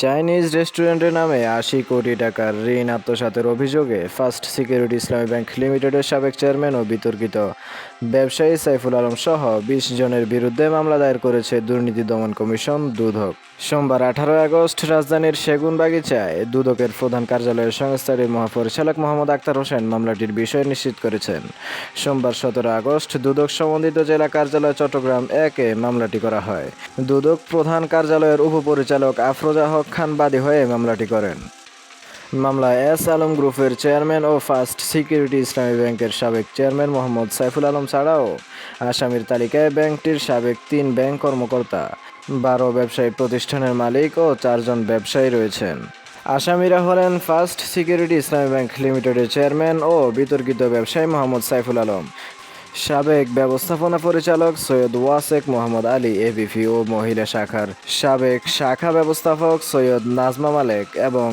Chinese রেস্টুরেন্টের নামে আশি কোটি টাকার ঋণ আত্মসাতের অভিযোগে ফার্স্ট সিকিউরিটি ইসলামী ব্যাংক লিমিটেডের সাবেক চেয়ারম্যান ও বিতর্কিত। ব্যবসায়ী সাইফুল আলম সহ বিশ জনের বিরুদ্ধে মামলা দায়ের করেছে দুর্নীতি দমন কমিশন দুদক। সোমবার আঠারোই আগস্ট রাজধানীর সেগুনবাগিচায় দুদকের প্রধান কার্যালয়ের সংস্থাটির মহাপরিচালক মোহাম্মদ আক্তার হোসেন মামলাটির বিষয় নিশ্চিত করেছেন। সোমবার সতেরো আগস্ট দুদক সম্বন্ধিত জেলা কার্যালয় চট্টগ্রাম একে মামলাটি করা হয়। দুদক প্রধান কার্যালয়ের উপপরিচালক আফরোজা হক বাদী হয়ে মামলাটি করেন। মামলায় এস আলম গ্রুপের চেয়ারম্যান ও ফার্স্ট সিকিউরিটি ইসলামী ব্যাংকের সাবেক চেয়ারম্যান মোহাম্মদ সাইফুল আলম ছাড়াও আসামির তালিকায় ব্যাংকটির সাবেক তিন ব্যাংক কর্মকর্তা, বারো ব্যবসায়ী প্রতিষ্ঠানের মালিক ও চারজন ব্যবসায়ী রয়েছেন। আসামিরা হলেন ফার্স্ট সিকিউরিটি ইসলামী ব্যাংক লিমিটেডের চেয়ারম্যান ও বিতর্কিত ব্যবসায়ী মোহাম্মদ সাইফুল আলম। সাবেক ব্যবস্থাপনা পরিচালক সৈয়দ ওয়াসেক মোহাম্মদ আলী এবিপি ও মহিলা শাখার সাবেক শাখা ব্যবস্থাপক সৈয়দ নাজমা মালেক এবং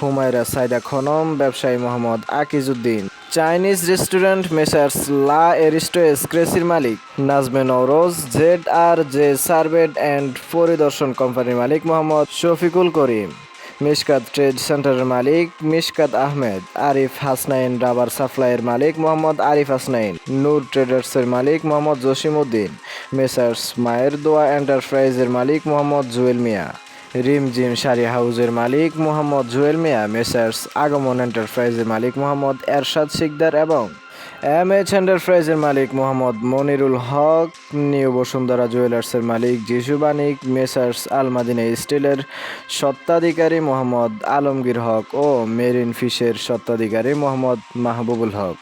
হুমায়রা সাইদা খনম ব্যবসায়ী Mohammad Akijuddin. Chinese restaurant messrs La Aristo এক্সক্রেসির Malik Najme Nowroz, Z R J served and পরিদর্শন কোম্পানির মালিক মোহাম্মদ শফিকুল করিম। মিশকাত ট্রেড সেন্টারের মালিক মিশকাত আহমেদ, আরিফ হাসনাইন রাবার সাপ্লাইয়ের মালিক মোহাম্মদ আরিফ হাসনাইন, নূর ট্রেডার্সের মালিক মোহাম্মদ জসিম উদ্দিন, মেসার্স মায়ের দোয়া এন্টারপ্রাইজের মালিক মোহাম্মদ জুয়েল মিয়া রিমজিম শাড়ি হাউজের মালিক মোহাম্মদ জুয়েল মিয়া, মেসার্স আগমন এন্টারপ্রাইজের মালিক মোহাম্মদ এরশাদ সিকদার এবং এম এইচ এন্টারপ্রাইজের মালিক মোহাম্মদ মনিরুল হক, নিউ বসুন্ধরা জুয়েলার্সের মালিক যিশু বানিক, মেসার্স আলমাদিনে স্টিলের স্বত্বাধিকারী মোহাম্মদ আলমগীর হক ও মেরিন ফিশের স্বত্বাধিকারী মোহাম্মদ মাহবুবুল হক।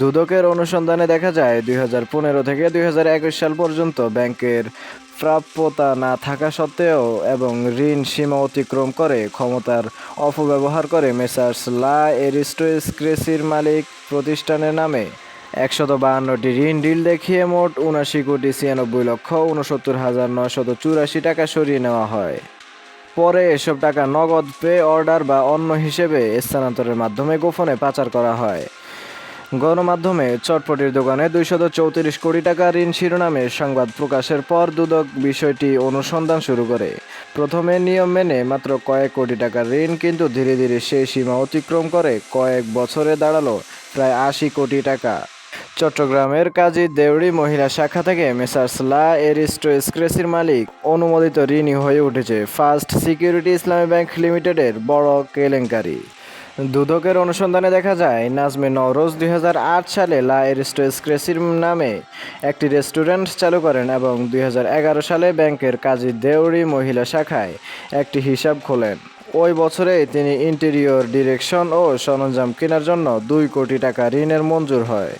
দুদকের অনুসন্ধানে দেখা যায়, দুই হাজার পনেরো থেকে দুই হাজার একুশ সাল পর্যন্ত ব্যাংকের প্রাপ্যতা না থাকা সত্ত্বেও এবং ঋণ সীমা অতিক্রম করে ক্ষমতার অপব্যবহার করে মেসার্স লা এরিস্টোস্ক্রেসির মালিক প্রতিষ্ঠানের নামে একশত বাহান্নটি ঋণ ডিল দেখিয়ে মোট উনাশি কোটি ছিয়ানব্বই লক্ষ উনসত্তর হাজার নয়শত চুরাশি টাকা সরিয়ে নেওয়া হয়। পরে এসব টাকা নগদ পে অর্ডার বা অন্য হিসেবে স্থানান্তরের মাধ্যমে গোপনে পাচার করা হয়। গণমাধ্যমে চটপটির দোকানে দুইশত চৌত্রিশ কোটি টাকা ঋণ শিরোনামে সংবাদ প্রকাশের পর দুদক বিষয়টি অনুসন্ধান শুরু করে। প্রথমে নিয়ম মেনে মাত্র কয়েক কোটি টাকার ঋণ, কিন্তু ধীরে ধীরে সেই সীমা অতিক্রম করে কয়েক বছরে দাঁড়াল প্রায় আশি কোটি টাকা। চট্টগ্রামের কাজী দেউড়ি মহিলা শাখা থেকে মেসার্স লা এরিস্টো স্ক্রেসির মালিক অনুমোদিত ঋণই হয়ে উঠেছে ফার্স্ট সিকিউরিটি ইসলামী ব্যাংক লিমিটেডের বড় কেলেঙ্কারি। দুদকের অনুসন্ধানে দেখা যায়, নাজমে নওরোজ দুই হাজার আট সালে লা এরিস্টো স্ক্রেসির নামে একটি রেস্টুরেন্ট চালু করেন এবং দুই হাজার এগারো সালে ব্যাংকের কাজী দেউরি মহিলা শাখায় একটি হিসাব খোলেন। ওই বছরেই তিনি ইন্টেরিয়র ডিরেকশন ও সরঞ্জাম কেনার জন্য দুই কোটি টাকা ঋণের মঞ্জুর হয়।